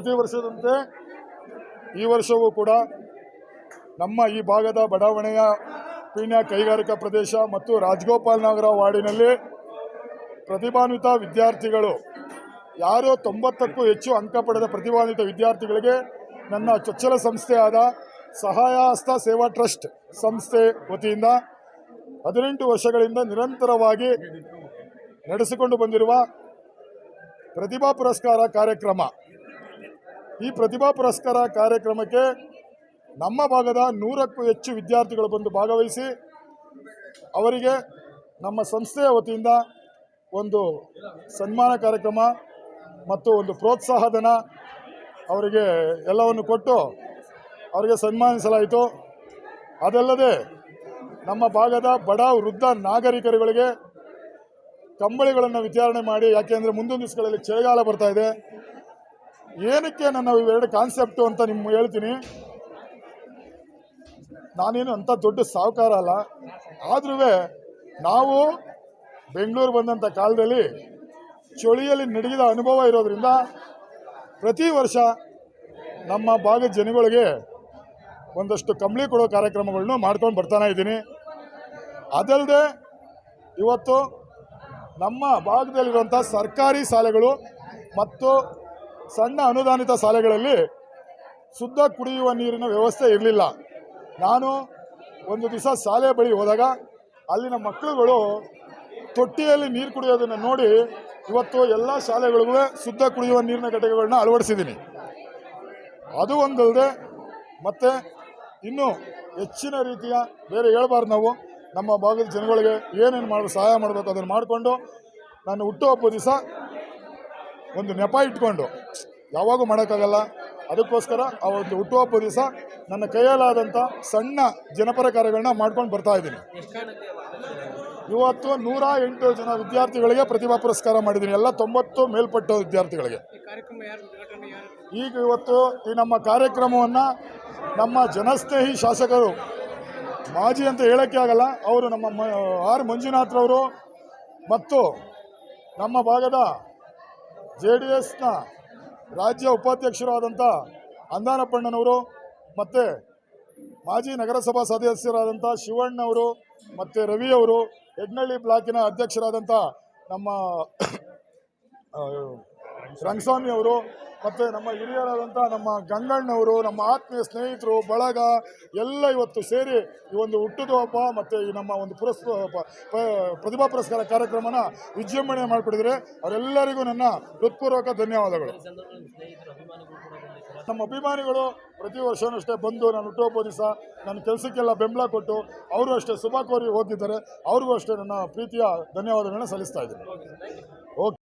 ಪ್ರತಿ ವರ್ಷದಂತೆ ಈ ವರ್ಷವೂ ಕೂಡ ನಮ್ಮ ಈ ಭಾಗದ ಬಡಾವಣೆಯ ಪೀಣ್ಯ ಕೈಗಾರಿಕಾ ಪ್ರದೇಶ ಮತ್ತು ರಾಜಗೋಪಾಲ್ ನಗರ ವಾರ್ಡಿನಲ್ಲಿ ಪ್ರತಿಭಾನ್ವಿತ ವಿದ್ಯಾರ್ಥಿಗಳು, ಯಾರೋ ತೊಂಬತ್ತಕ್ಕೂ ಹೆಚ್ಚು ಅಂಕ ಪಡೆದ ಪ್ರತಿಭಾನ್ವಿತ ವಿದ್ಯಾರ್ಥಿಗಳಿಗೆ ನನ್ನ ಚೊಚ್ಚಲ ಸಂಸ್ಥೆಯಾದ ಸಹಾಯ ಹಸ್ತ ಸೇವಾ ಟ್ರಸ್ಟ್ ಸಂಸ್ಥೆ ವತಿಯಿಂದ ಹದಿನೆಂಟು ವರ್ಷಗಳಿಂದ ನಿರಂತರವಾಗಿ ನಡೆಸಿಕೊಂಡು ಬಂದಿರುವ ಪ್ರತಿಭಾ ಪುರಸ್ಕಾರ ಕಾರ್ಯಕ್ರಮ ಈ ಪ್ರತಿಭಾ ಪುರಸ್ಕಾರ ಕಾರ್ಯಕ್ರಮಕ್ಕೆ ನಮ್ಮ ಭಾಗದ ನೂರಕ್ಕೂ ಹೆಚ್ಚು ವಿದ್ಯಾರ್ಥಿಗಳು ಬಂದು ಭಾಗವಹಿಸಿ, ಅವರಿಗೆ ನಮ್ಮ ಸಂಸ್ಥೆಯ ವತಿಯಿಂದ ಒಂದು ಸನ್ಮಾನ ಕಾರ್ಯಕ್ರಮ ಮತ್ತು ಒಂದು ಪ್ರೋತ್ಸಾಹಧನ ಅವರಿಗೆ ಎಲ್ಲವನ್ನು ಕೊಟ್ಟು ಅವರಿಗೆ ಸನ್ಮಾನಿಸಲಾಯಿತು. ಅದಲ್ಲದೆ ನಮ್ಮ ಭಾಗದ ಬಡ ವೃದ್ಧ ನಾಗರಿಕರುಗಳಿಗೆ ಕಂಬಳಿಗಳನ್ನು ವಿತರಣೆ ಮಾಡಿ, ಯಾಕೆಂದರೆ ಮುಂದೊಂದು ದಿವಸಗಳಲ್ಲಿ ಚಳಿಗಾಲ ಬರ್ತಾ ಇದೆ. ಏನಕ್ಕೆ ನನ್ನ ಇವೆರಡು ಕಾನ್ಸೆಪ್ಟು ಅಂತ ನಿಮ್ಗೆ ಹೇಳ್ತೀನಿ? ನಾನೇನು ಅಂಥ ದೊಡ್ಡ ಸಾಹುಕಾರ ಅಲ್ಲ. ಆದ್ರೂ ನಾವು ಬೆಂಗಳೂರು ಬಂದಂಥ ಕಾಲದಲ್ಲಿ ಚಳಿಯಲ್ಲಿ ನಡಗಿದ ಅನುಭವ ಇರೋದ್ರಿಂದ ಪ್ರತಿ ವರ್ಷ ನಮ್ಮ ಭಾಗದ ಜನಗಳಿಗೆ ಒಂದಷ್ಟು ಕಂಬಳಿ ಕೊಡೋ ಕಾರ್ಯಕ್ರಮಗಳನ್ನು ಮಾಡ್ಕೊಂಡು ಬರ್ತಾನೆ ಇದ್ದೀನಿ. ಅದಲ್ಲದೆ ಇವತ್ತು ನಮ್ಮ ಭಾಗದಲ್ಲಿರುವಂಥ ಸರ್ಕಾರಿ ಶಾಲೆಗಳು ಮತ್ತು ಸಣ್ಣ ಅನುದಾನಿತ ಶಾಲೆಗಳಲ್ಲಿ ಶುದ್ಧ ಕುಡಿಯುವ ನೀರಿನ ವ್ಯವಸ್ಥೆ ಇರಲಿಲ್ಲ. ನಾನು ಒಂದು ದಿವಸ ಶಾಲೆ ಬಳಿ ಹೋದಾಗ ಅಲ್ಲಿನ ಮಕ್ಕಳುಗಳು ತೊಟ್ಟಿಯಲ್ಲಿ ನೀರು ಕುಡಿಯೋದನ್ನು ನೋಡಿ ಇವತ್ತು ಎಲ್ಲ ಶಾಲೆಗಳಿಗೂ ಶುದ್ಧ ಕುಡಿಯುವ ನೀರಿನ ಘಟಕಗಳನ್ನ ಅಳವಡಿಸಿದ್ದೀನಿ. ಅದು ಒಂದಲ್ಲದೆ ಮತ್ತು ಇನ್ನೂ ಹೆಚ್ಚಿನ ರೀತಿಯ ಬೇರೆ ಹೇಳ್ಬಾರ್ದು ನಾವು. ನಮ್ಮ ಭಾಗದ ಜನಗಳಿಗೆ ಏನೇನು ಮಾಡಬೇಕು ಸಹಾಯ ಮಾಡಬೇಕು ಅದನ್ನು ಮಾಡಿಕೊಂಡು ನಾನು ಹುಟ್ಟುಹಬ್ಬ ದಿವಸ ಒಂದು ನೆಪ ಇಟ್ಕೊಂಡು. ಯಾವಾಗೂ ಮಾಡೋಕ್ಕಾಗಲ್ಲ. ಅದಕ್ಕೋಸ್ಕರ ಆ ಒಂದು ಹುಟ್ಟುಹಬ್ಬ ದಿವಸ ನನ್ನ ಕೈಯಲ್ಲಾದಂಥ ಸಣ್ಣ ಜನಪರ ಕಾರ್ಯಗಳನ್ನ ಮಾಡ್ಕೊಂಡು ಬರ್ತಾ ಇದ್ದೀನಿ. ಇವತ್ತು ನೂರ ಎಂಟು ಜನ ವಿದ್ಯಾರ್ಥಿಗಳಿಗೆ ಪ್ರತಿಭಾ ಪುರಸ್ಕಾರ ಮಾಡಿದ್ದೀನಿ. ಎಲ್ಲ ತೊಂಬತ್ತು ಮೇಲ್ಪಟ್ಟ ವಿದ್ಯಾರ್ಥಿಗಳಿಗೆ. ಈಗ ಇವತ್ತು ಈ ನಮ್ಮ ಕಾರ್ಯಕ್ರಮವನ್ನು ನಮ್ಮ ಜನಸ್ನೇಹಿ ಶಾಸಕರು ಮಾಜಿ ಅಂತ ಹೇಳೋಕ್ಕೆ ಆಗಲ್ಲ. ಅವರು ನಮ್ಮ ಆರ್ ಮಂಜುನಾಥ್ರವರು ಮತ್ತು ನಮ್ಮ ಭಾಗದ ಜೆ ಡಿ ಎಸ್ನ ರಾಜ್ಯ ಉಪಾಧ್ಯಕ್ಷರಾದಂಥ ಅಂದಾನಪ್ಪಣ್ಣನವರು ಮತ್ತು ಮಾಜಿ ನಗರಸಭಾ ಸದಸ್ಯರಾದಂಥ ಶಿವಣ್ಣವರು ಮತ್ತು ರವಿಯವರು ಯಡ್ನಳ್ಳಿ ಬ್ಲಾಕಿನ ಅಧ್ಯಕ್ಷರಾದಂಥ ನಮ್ಮ ರಂಗಸ್ವಾಮಿ ಅವರು ಮತ್ತು ನಮ್ಮ ಹಿರಿಯರಾದಂಥ ನಮ್ಮ ಗಂಗಣ್ಣವರು, ನಮ್ಮ ಆತ್ಮೀಯ ಸ್ನೇಹಿತರು, ಬಳಗ ಎಲ್ಲ ಇವತ್ತು ಸೇರಿ ಈ ಒಂದು ಹುಟ್ಟುಹಬ್ಬ ಮತ್ತು ಈ ನಮ್ಮ ಒಂದು ಪುರಸ್ ಪ್ರತಿಭಾ ಪುರಸ್ಕಾರ ಕಾರ್ಯಕ್ರಮನ ವಿಜೃಂಭಣೆ ಮಾಡಿಬಿಟ್ಟಿದ್ರೆ ಅವರೆಲ್ಲರಿಗೂ ನನ್ನ ಹೃತ್ಪೂರ್ವಕ ಧನ್ಯವಾದಗಳು. ನಮ್ಮ ಅಭಿಮಾನಿಗಳು ಪ್ರತಿ ವರ್ಷವೂ ಅಷ್ಟೇ ಬಂದು ನಾನು ಹುಟ್ಟುಹಬ್ಬ ದಿವಸ ನನ್ನ ಕೆಲಸಕ್ಕೆಲ್ಲ ಬೆಂಬಲ ಕೊಟ್ಟು ಅವರು ಅಷ್ಟೇ ಶುಭ ಕೋರಿ ಹೋಗಿದ್ದಾರೆ. ಅವ್ರಿಗೂ ಅಷ್ಟೇ ನನ್ನ ಪ್ರೀತಿಯ ಧನ್ಯವಾದಗಳನ್ನ ಸಲ್ಲಿಸ್ತಾ ಇದ್ದೀನಿ. ಓಕೆ.